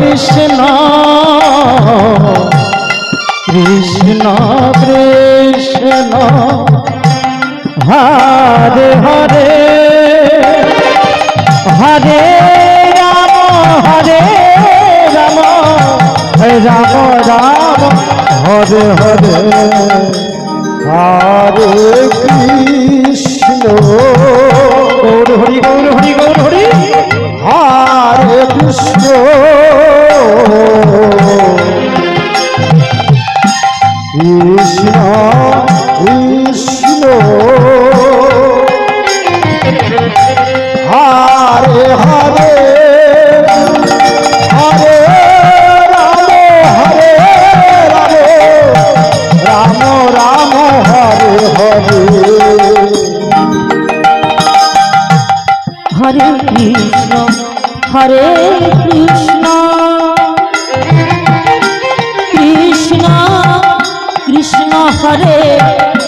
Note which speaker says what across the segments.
Speaker 1: Krishna Krishna Krishna হরে হরে হরে Ram হরে Ram Ram Ram হরে হরে হরে Krishna Gour Hari Gour Hari Gour Hari হরে Krishna Krishna Krishna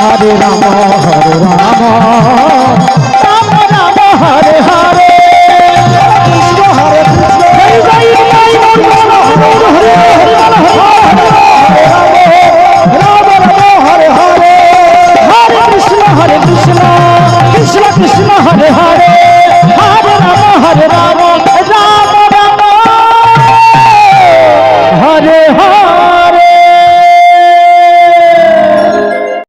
Speaker 1: हरे Ram हरे Ram